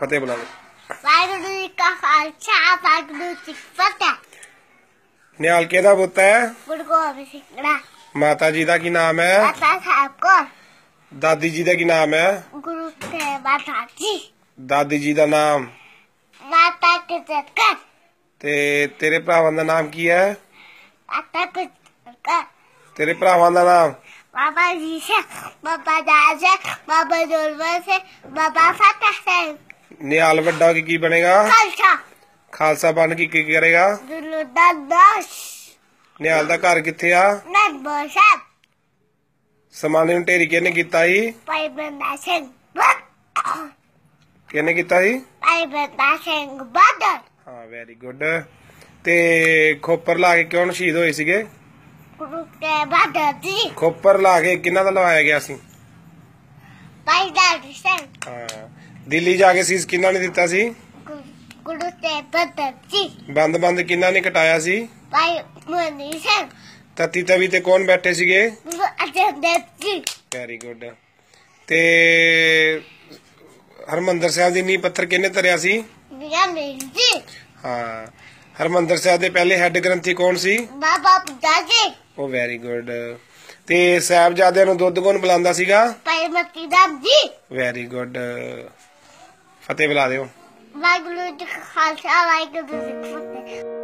ਫਤਿਹ ਬੁਲਾ ਦਿਓ ਵਾਹਿਗੁਰੂ ਜੀ ਕਾ ਖਾਲਸਾ ਵਾਹਿਗੁਰੂ ਜੀ ਕੀ ਫਤਿਹ ਨਿਹਾਲ ਕਿਹਦਾ ਪੁੱਤ ਹੈ ਗੁਰੂ ਗੋਬਿੰਦ ਸਿੰਘ ਦਾ ਮਾਤਾ ਜੀ ਦਾ ਕੀ ਨਾਮ ਹੈ ਮਾਤਾ ਸਾਹਿਬ ਕੋ ਦਾਦੀ ਜੀ ਦਾ ਕੀ ਨਾਮ ਹੈ ਗੁਰੂ ਤੇ ਮਾਤਾ ਜੀ ਦਾਦੀ ਜੀ ਦਾ ਨਾਮ ਮਾਤਾ ਕੇ ਜੱਕਰ ਤੇ ਤੇਰੇ ਭਰਾਵਾਂ ਦਾ ਨਾਮ ਕੀ ਹੈ ਮਾਤਾ ਕੇ ਜੱਕਰ ਤੇਰੇ ਭਰਾਵਾਂ ਦਾ ਨਾਮ ਬਾਬਾ ਜੀ ਸੇ ਬਾਬਾ ਦਾਸ ਬਾਬਾ ਦੁਰਵਾ ਸੇ ਬਾਬਾ ਫਤਿਹ ਸਿੰਘ ਨਿਹਾਲ ਵੱਡਾ ਹੋ ਕੇ ਕੀ ਬਣੇਗਾ? ਖਾਲਸਾ। ਖਾਲਸਾ ਬਣ ਕੇ ਕੀ ਕਰੇਗਾ? ਗੁਰੂ ਦਾ ਦਾਸ। ਨਿਹਾਲ ਦਾ ਘਰ ਕਿੱਥੇ ਆ? ਨੰਦ ਸਾਹਿਬ ਸਮਾਨੇ ਨੂੰ ਢੇਰੀ ਕਿਹਨੇ ਕੀਤਾ ਸੀ? ਭਾਈ ਬੰਦਾ ਸਿੰਘ ਕਿਹਨੇ ਕੀਤਾ ਸੀ? ਭਾਈ ਬੰਦਾ ਸਿੰਘ ਬਾਦਲ ਹਾਂ ਵੈਰੀ ਗੁੱਡ ਤੇ ਖੋਪਰ ਲਾ ਕੇ ਕਿਉਂ ਸ਼ਹੀਦ ਹੋਏ ਸੀਗੇ? ਗੁਰੂ ਤੇ ਬਾਦਲ ਜੀ। ਖੋਪਰ ਲਾ ਕੇ ਕਿਹਨਾਂ ਦਾ ਲਵਾਇਆ ਗਿਆ ਸੀ? ਭਾਈ ਦਾਸ ਸਿੰਘ। ਹਾਂ। ਦਿੱਲੀ ਜਾ ਕੇ ਸੀਸ ਕਿਹਨਾਂ ਨੇ ਦਿੱਤਾ ਸੀ? ਗੁਰੂ- ਤੇ ਜੀ ਬੰਦ ਬੰਦ ਕਿਹਨਾਂ ਨੇ ਕਟਾਇਆ ਸੀ? ਭਾਈ ਮਨੀ ਸਿੰਘ ਤਤੀ ਤਵੀ ਤੇ ਕੌਣ ਬੈਠੇ ਸੀਗੇ? ਗੁਰੂ ਅਰਜਨ ਦੇਵ ਜੀ। ਵੈਰੀ ਗੁੱਡ ਤੇ ਹਰਮੰਦਰ ਸਾਹਿਬ ਦੀ ਨੀਂਹ ਪੱਥਰ ਕਿਹਨੇ ਧਰਿਆ ਸੀ? ਮੇਰੀ ਜੀ। ਹਾਂ। ਹਰਮੰਦਰ ਸਾਹਿਬ ਦੇ ਪਹਿਲੇ ਹੈੱਡ ਗ੍ਰੰਥੀ ਕੌਣ ਸੀ? ਬਾਬਾ ਬੁੱਢਾ ਜੀ। ਉਹ ਵੈਰੀ ਗੁੱਡ ਤੇ ਸਾਹਿਬਜ਼ਾਦਿਆਂ ਨੂੰ ਦੁੱਧ ਕੌਣ ਪਿਲਾਉਂਦਾ ਸੀਗਾ? ਭਾਈ ਮਤੀ ਦਾਸ ਜੀ। ਵੈਰੀ ਗੁੱਡ ਫਤਿਹ ਬੁਲਾ ਦਿਓ। ਵਾਹਿਗੁਰੂ ਜੀ ਕਾ ਖਾਲਸਾ ਵਾਹਿਗੁਰੂ ਜੀ ਕੀ ਫਤਿਹ।